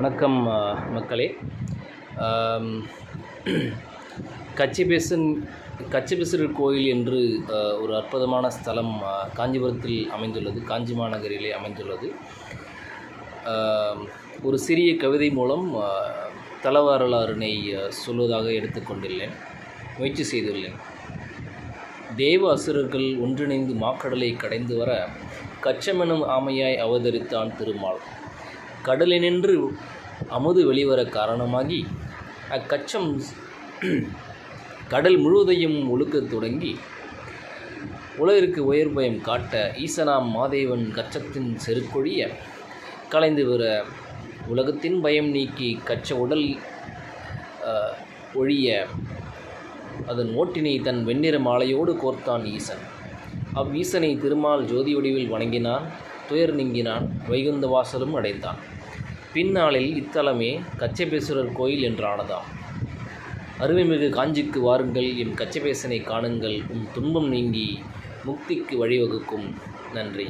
வணக்கம் மக்களே. ஆம், கச்சிபேசன் கச்சிபேசர் கோயில் என்று ஒரு அற்புதமான ஸ்தலம் காஞ்சிபுரத்தில் அமைந்துள்ளது காஞ்சி மாநகரிலே அமைந்துள்ளது. ஒரு சிறிய கவிதை மூலம் தல வரலாறினை சொல்வதாக எடுத்துக்கொண்டுள்ளேன் முயற்சி செய்துள்ளேன். தேவ அசுரர்கள் ஒன்றிணைந்து மாக்கடலை கடைந்து வர கச்சமெனும் ஆமையாய் அவதரித்தான் திருமால். கடலினின்று அமுது வெளிவர காரணமாகி அக்கச்சம் கடல் முழுவதையும் ஒழுக்கத் தொடங்கி உலகிற்கு உயர் பயம் காட்ட ஈசனாம் மாதேவன் கச்சத்தின் செருக்கொழிய கலைந்து வர உலகத்தின் பயம் நீக்கி கச்ச உடல் ஒழிய அதன் ஓட்டினை தன் வெண்ணிற மாலையோடு கோர்த்தான் ஈசன். அவ்வீசனை திருமால் ஜோதி வடிவில் வணங்கினான். துயர் நீங்கினான் வைகுந்த வாசலும் அடைந்தான். பின்னாளில் இத்தலமே கச்சபேஸ்வரர் கோயில் என்றானதாம். அருமைமிகு காஞ்சிக்கு வாருங்கள் எம் கச்சபேசனை காணுங்கள் உன் துன்பம் நீங்கி முக்திக்கு வழிவகுக்கும். நன்றி.